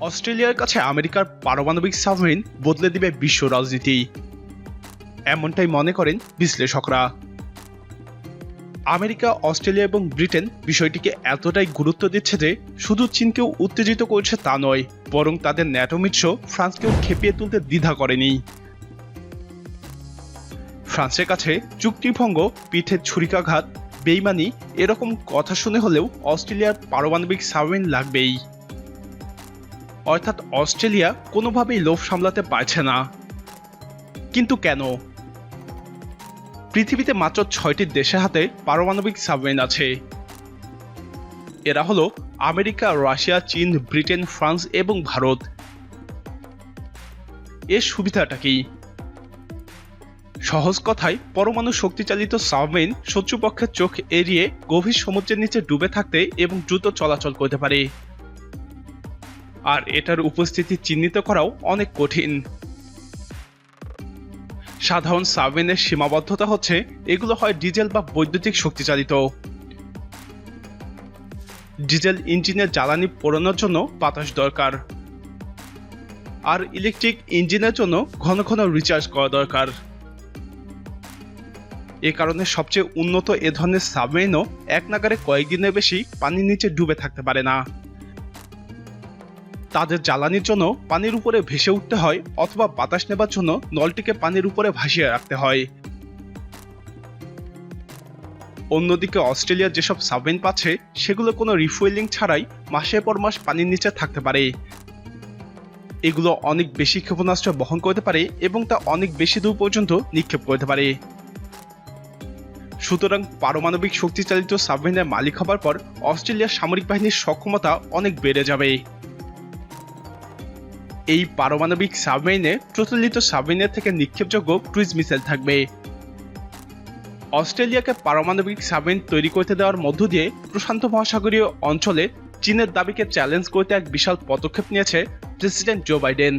অস্ট্রেলিয়ার কাছে আমেরিকার পারমাণবিক সাবমেরিন বদলে দিবে বিশ্ব রাজনীতি। এমনটাই মনে করেন বিশ্লেষকরা। আমেরিকা, অস্ট্রেলিয়া এবং ব্রিটেন বিষয়টিকে এতটাই গুরুত্ব দিচ্ছে যে শুধু চীনকেও উত্তেজিত করছে তা নয়, বরং তাদের ন্যাটো মিত্র ফ্রান্সকেও খেপিয়ে তুলতে দ্বিধা করেনি। ফ্রান্সের কাছে চুক্তিভঙ্গ, পিঠে ছুরিকাঘাত, বেইমানি এরকম কথা শুনে হলেও অস্ট্রেলিয়ার পারমাণবিক সাবমেরিন লাগবেই। অর্থাৎ অস্ট্রেলিয়া কোনোভাবেই লোভ সামলাতে পারছে না। কিন্তু কেন? পৃথিবীতে মাত্র ছয়টি দেশের হাতে পারমাণবিক সাবমেরিন আছে। এরা হলো আমেরিকা, রাশিয়া, চীন, ব্রিটেন, ফ্রান্স এবং ভারত। এর সুবিধাটা কি? সহজ কথায়, পরমাণু শক্তিচালিত সাবমেরিন শত্রুপক্ষের চোখ এড়িয়ে গভীর সমুদ্রের নিচে ডুবে থাকতে এবং দ্রুত চলাচল করতে পারে। আর এটার উপস্থিতি চিহ্নিত করাও অনেক কঠিন। সাধারণ সাবমেরিনের সীমাবদ্ধতা হচ্ছে, এগুলো হয় ডিজেল বা বৈদ্যুতিক শক্তিচালিত। ডিজেল ইঞ্জিনের জ্বালানি পোড়ানোর জন্য বাতাস দরকার। আর ইলেকট্রিক ইঞ্জিনের জন্য ঘন ঘন রিচার্জ করা দরকার। এ কারণে সবচেয়ে উন্নত এ ধরনের সাবমেরিনও এক নাগারে কয়েকদিনের বেশি পানির নিচে ডুবে থাকতে পারে না। তাদের জ্বালানির জন্য পানির উপরে ভেসে উঠতে হয় অথবা বাতাস নেবার জন্য নলটিকে পানির উপরে ভাসিয়ে রাখতে হয়। অন্যদিকে অস্ট্রেলিয়ার যেসব সাবমেরিন পাচ্ছে সেগুলো কোনো রিফুয়েলিং ছাড়াই মাসের পর মাস পানির নিচে থাকতে পারে। এগুলো অনেক বেশি ক্ষেপণাস্ত্র বহন করতে পারে এবং তা অনেক বেশি দূর পর্যন্ত নিক্ষেপ করতে পারে। সুতরাং পারমাণবিক শক্তিচালিত সাবমেরিনের মালিক হবার পর অস্ট্রেলিয়ার সামরিক বাহিনীর সক্ষমতা অনেক বেড়ে যাবে। এই পারমাণবিক সাবমেরিনে প্রচলিত সাবমেরিনের থেকে নিক্ষেপযোগ্য ক্রুইজ মিসাইল থাকবে। অস্ট্রেলিয়াকে পারমাণবিক সাবমেরিন তৈরি করতে দেওয়ার মধ্য দিয়ে প্রশান্ত মহাসাগরীয় অঞ্চলে চীনের দাবিকে চ্যালেঞ্জ করতে এক বিশাল পদক্ষেপ নিয়েছে প্রেসিডেন্ট জো বাইডেন।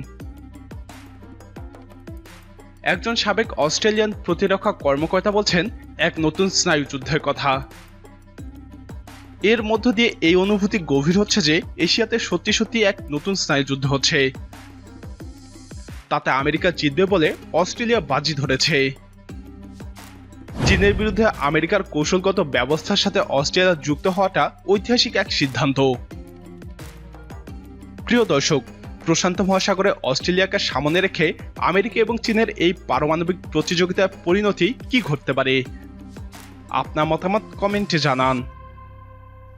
একজন সাবেক অস্ট্রেলিয়ান প্রতিরক্ষা কর্মকর্তা বলছেন, এক নতুন স্নায়ুযুদ্ধের কথা। এর মধ্য দিয়ে এই অনুভূতি গভীর হচ্ছে যে এশিয়াতে সত্যি সত্যি এক নতুন স্নায়ুযুদ্ধ হচ্ছে। তাতে আমেরিকা জিতবে বলে অস্ট্রেলিয়া বাজি ধরেছে। চীনের বিরুদ্ধে আমেরিকার কৌশলগত ব্যবস্থার সাথে অস্ট্রেলিয়া যুক্ত হওয়াটা ঐতিহাসিক এক সিদ্ধান্ত। প্রিয় দর্শক, প্রশান্ত মহাসাগরে অস্ট্রেলিয়াকে সামনে রেখে আমেরিকা এবং চীনের এই পারমাণবিক প্রতিযোগিতার পরিণতি কি ঘটতে পারে? আপনার মতামত কমেন্টে জানান।